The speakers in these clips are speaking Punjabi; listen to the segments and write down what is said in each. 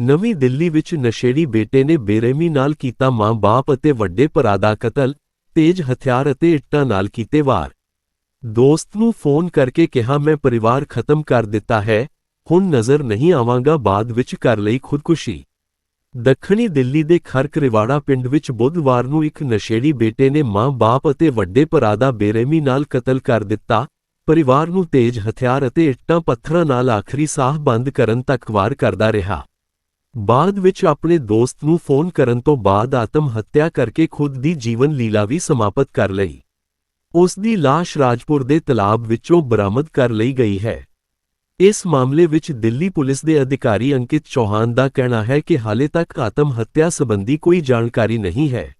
ਨਵੀਂ ਦਿੱਲੀ ਵਿੱਚ ਨਸ਼ੇੜੀ ਬੇਟੇ ਨੇ ਬੇਰਹਿਮੀ ਨਾਲ ਕੀਤਾ ਮਾਂ-ਬਾਪ ਅਤੇ ਵੱਡੇ ਭਰਾ ਦਾ ਕਤਲ, ਤੇਜ਼ ਹਥਿਆਰ ਅਤੇ ਇੱਟਾਂ ਨਾਲ ਕੀਤੇ ਵਾਰ। ਦੋਸਤ ਨੂੰ ਫੋਨ ਕਰਕੇ ਕਿਹਾ, ਮੈਂ ਪਰਿਵਾਰ ਖਤਮ ਕਰ ਦਿੱਤਾ ਹੈ, ਹੁਣ ਨਜ਼ਰ ਨਹੀਂ ਆਵਾਂਗਾ, ਬਾਅਦ ਵਿੱਚ ਕਰ ਲਈ ਖੁਦਕੁਸ਼ੀ। ਦੱਖਣੀ ਦਿੱਲੀ ਦੇ ਖਰਕਰਿਵਾੜਾ ਪਿੰਡ ਵਿੱਚ ਬੁੱਧਵਾਰ ਨੂੰ ਇੱਕ ਨਸ਼ੇੜੀ ਬੇਟੇ ਨੇ ਮਾਂ-ਬਾਪ ਅਤੇ ਵੱਡੇ ਭਰਾ ਦਾ ਬੇਰਹਿਮੀ ਨਾਲ ਕਤਲ ਕਰ ਦਿੱਤਾ। ਪਰਿਵਾਰ ਨੂੰ ਤੇਜ਼ ਹਥਿਆਰ ਅਤੇ ਇੱਟਾਂ ਪੱਥਰਾਂ ਨਾਲ ਆਖਰੀ ਸਾਹ ਬੰਦ ਕਰਨ ਤੱਕ ਵਾਰ ਕਰਦਾ ਰਿਹਾ। ਬਾਅਦ ਵਿੱਚ ਆਪਣੇ ਦੋਸਤ ਨੂੰ ਫੋਨ ਕਰਨ ਤੋਂ ਬਾਅਦ ਆਤਮ ਹੱਤਿਆ ਕਰਕੇ ਖੁਦ ਦੀ ਜੀਵਨ ਲੀਲਾ ਵੀ ਸਮਾਪਤ ਕਰ ਲਈ। ਉਸ ਦੀ ਲਾਸ਼ ਰਾਜਪੁਰ ਦੇ ਤਲਾਬ ਵਿੱਚੋਂ ਬਰਾਮਦ ਕਰ ਲਈ ਗਈ ਹੈ। ਇਸ ਮਾਮਲੇ ਵਿੱਚ ਦਿੱਲੀ ਪੁਲਿਸ ਦੇ ਅਧਿਕਾਰੀ ਅੰਕਿਤ ਚੌਹਾਨ ਦਾ ਕਹਿਣਾ ਹੈ ਕਿ ਹਾਲੇ ਤੱਕ ਆਤਮ ਹੱਤਿਆ ਸੰਬੰਧੀ ਕੋਈ ਜਾਣਕਾਰੀ ਨਹੀਂ ਹੈ।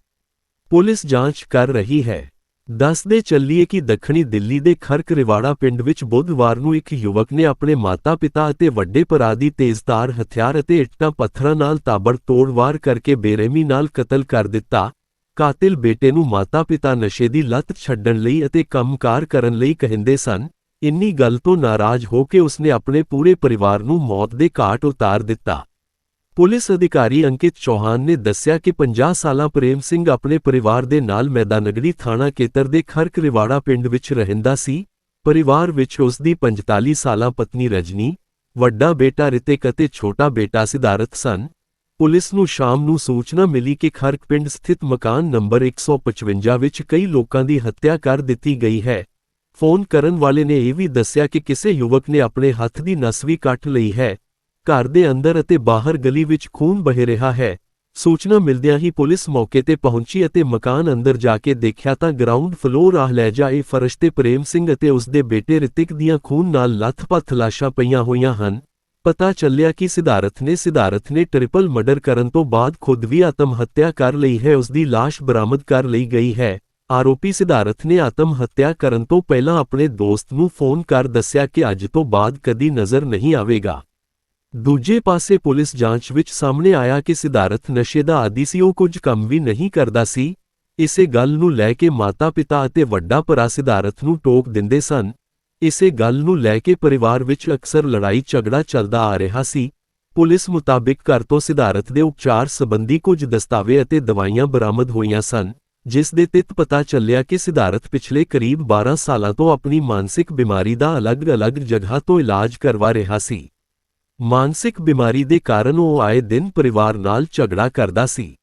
ਪੁਲਿਸ ਜਾਂਚ ਕਰ ਰਹੀ ਹੈ। ਦੱਸਦੇ ਚੱਲੀਏ ਕਿ ਦੱਖਣੀ ਦਿੱਲੀ ਦੇ ਖਰਕ ਰਿਵਾੜਾ ਪਿੰਡ ਵਿੱਚ ਬੁੱਧਵਾਰ ਨੂੰ ਇੱਕ ਯੁਵਕ ਨੇ ਆਪਣੇ ਮਾਤਾ-ਪਿਤਾ ਅਤੇ ਵੱਡੇ ਭਰਾ ਦੀ ਤੇਜ਼ਧਾਰ ਹਥਿਆਰ ਅਤੇ ਇੱਟਾਂ ਪੱਥਰਾਂ ਨਾਲ ਤਾਬੜਤੋੜ ਵਾਰ ਕਰਕੇ ਬੇਰਹਿਮੀ ਨਾਲ ਕਤਲ ਕਰ ਦਿੱਤਾ। ਕਾਤਿਲ ਬੇਟੇ ਨੂੰ ਮਾਤਾ-ਪਿਤਾ ਨਸ਼ੇ ਦੀ ਲਤ ਛੱਡਣ ਲਈ ਅਤੇ ਕੰਮਕਾਰ ਕਰਨ ਲਈ ਕਹਿੰਦੇ ਸਨ। ਇੰਨੀ ਗੱਲ ਤੋਂ ਨਾਰਾਜ਼ ਹੋ ਕੇ ਉਸਨੇ ਆਪਣੇ ਪੂਰੇ ਪਰਿਵਾਰ ਨੂੰ ਮੌਤ ਦੇ ਘਾਟ ਉਤਾਰ ਦਿੱਤਾ। ਪੁਲਿਸ ਅਧਿਕਾਰੀ ਅੰਕਿਤ ਚੌਹਾਨ ਨੇ ਦੱਸਿਆ ਕਿ 50 ਸਾਲਾਂ ਪ੍ਰੇਮ ਸਿੰਘ ਆਪਣੇ ਪਰਿਵਾਰ ਦੇ ਨਾਲ ਮੈਦਾਨਗਰੀ ਥਾਣਾ ਖੇਤਰ ਦੇ ਖਰਕ ਰਿਵਾੜਾ ਪਿੰਡ ਵਿੱਚ ਰਹਿੰਦਾ ਸੀ। ਪਰਿਵਾਰ ਵਿੱਚ ਉਸ ਦੀ 45 ਸਾਲਾ ਪਤਨੀ ਰਜਨੀ, ਵੱਡਾ ਬੇਟਾ ਰਿਤਿਕ ਅਤੇ ਛੋਟਾ ਬੇਟਾ ਸਿਧਾਰਥ ਸਨ। ਪੁਲਿਸ ਨੂੰ ਸ਼ਾਮ ਨੂੰ ਸੂਚਨਾ ਮਿਲੀ ਕਿ ਖਰਕ ਪਿੰਡ ਸਥਿਤ ਮਕਾਨ ਨੰਬਰ 155 ਵਿੱਚ ਕਈ ਲੋਕਾਂ ਦੀ ਹੱਤਿਆ ਕਰ ਦਿੱਤੀ ਗਈ ਹੈ। ਫੋਨ ਕਰਨ ਵਾਲੇ ਨੇ ਇਹ ਵੀ ਦੱਸਿਆ ਕਿ ਕਿਸੇ ਯੁਵਕ ਨੇ ਆਪਣੇ ਹੱਥ ਦੀ ਨਸ ਵੀ ਕੱਟ ਲਈ ਹੈ। ਘਰ ਦੇ ਅੰਦਰ ਅਤੇ ਬਾਹਰ ਗਲੀ ਵਿੱਚ ਖੂਨ ਵਹਿ ਰਿਹਾ ਹੈ। ਸੂਚਨਾ ਮਿਲਦਿਆਂ ਹੀ ਪੁਲਿਸ ਮੌਕੇ ਤੇ ਪਹੁੰਚੀ ਅਤੇ ਮਕਾਨ ਅੰਦਰ ਜਾ ਕੇ ਦੇਖਿਆ ਤਾਂ ਗਰਾਊਂਡ ਫਲੋਰ ਆਹ ਲੈ ਜਾਏ ਫਰਸ਼ ਤੇ ਪ੍ਰੇਮ ਸਿੰਘ ਅਤੇ ਉਸ ਦੇ ਬੇਟੇ ਰਿਤਿਕ ਦੀਆਂ ਖੂਨ ਨਾਲ ਲੱਥ-ਪੱਥ ਲਾਸ਼ਾਂ ਪਈਆਂ ਹੋਈਆਂ ਹਨ। ਪਤਾ ਚੱਲਿਆ ਕਿ ਸਿਧਾਰਥ ਨੇ ਸਿਧਾਰਥ ਨੇ ਟ੍ਰਿਪਲ ਮਰਡਰ ਕਰਨ ਤੋਂ ਬਾਅਦ ਖੁਦ ਵੀ ਆਤਮ ਹੱਤਿਆ ਕਰ ਲਈ ਹੈ, ਉਸ ਦੀ ਲਾਸ਼ ਬਰਾਮਦ ਕਰ ਲਈ ਗਈ ਹੈ। ਆਰੋਪੀ ਸਿਧਾਰਥ ਨੇ ਆਤਮ ਹੱਤਿਆ ਕਰਨ ਤੋਂ ਪਹਿਲਾਂ ਆਪਣੇ ਦੋਸਤ ਨੂੰ ਫੋਨ ਕਰ ਦੱਸਿਆ ਕਿ ਅੱਜ ਤੋਂ ਬਾਅਦ ਕਦੀ ਨਜ਼ਰ ਨਹੀਂ ਆਵੇਗਾ। ਦੂਜੇ ਪਾਸੇ ਪੁਲਿਸ ਜਾਂਚ ਵਿੱਚ ਸਾਹਮਣੇ ਆਇਆ ਕਿ ਸਿਧਾਰਥ ਨਸ਼ੇ ਦਾ ਆਦੀ ਸੀ, ਉਹ ਕੁਝ ਕੰਮ ਵੀ ਨਹੀਂ ਕਰਦਾ ਸੀ। ਇਸੇ ਗੱਲ ਨੂੰ ਲੈ ਕੇ ਮਾਤਾ-ਪਿਤਾ ਅਤੇ ਵੱਡਾ ਭਰਾ ਸਿਧਾਰਥ ਨੂੰ ਟੋਕ ਦਿੰਦੇ ਸਨ। ਇਸੇ ਗੱਲ ਨੂੰ ਲੈ ਕੇ ਪਰਿਵਾਰ ਵਿੱਚ ਅਕਸਰ ਲੜਾਈ ਝਗੜਾ ਚੱਲਦਾ ਆ ਰਿਹਾ ਸੀ। ਪੁਲਿਸ ਮੁਤਾਬਿਕ ਘਰ ਤੋਂ ਸਿਧਾਰਥ ਦੇ ਉਪਚਾਰ ਸੰਬੰਧੀ ਕੁਝ ਦਸਤਾਵੇਜ਼ ਅਤੇ ਦਵਾਈਆਂ ਬਰਾਮਦ ਹੋਈਆਂ ਸਨ, ਜਿਸ ਦੇ ਤਿੱਤ ਪਤਾ ਚੱਲਿਆ ਕਿ ਸਿਧਾਰਥ ਪਿਛਲੇ ਕਰੀਬ 12 ਸਾਲਾਂ ਤੋਂ ਆਪਣੀ ਮਾਨਸਿਕ ਬਿਮਾਰੀ ਦਾ ਅਲੱਗ-ਅਲੱਗ ਜਗ੍ਹਾ ਤੋਂ ਇਲਾਜ ਕਰਵਾ ਰਿਹਾ ਸੀ। ਮਾਨਸਿਕ ਬਿਮਾਰੀ ਦੇ ਕਾਰਨ ਉਹ ਆਏ ਦਿਨ ਪਰਿਵਾਰ ਨਾਲ ਝਗੜਾ ਕਰਦਾ ਸੀ।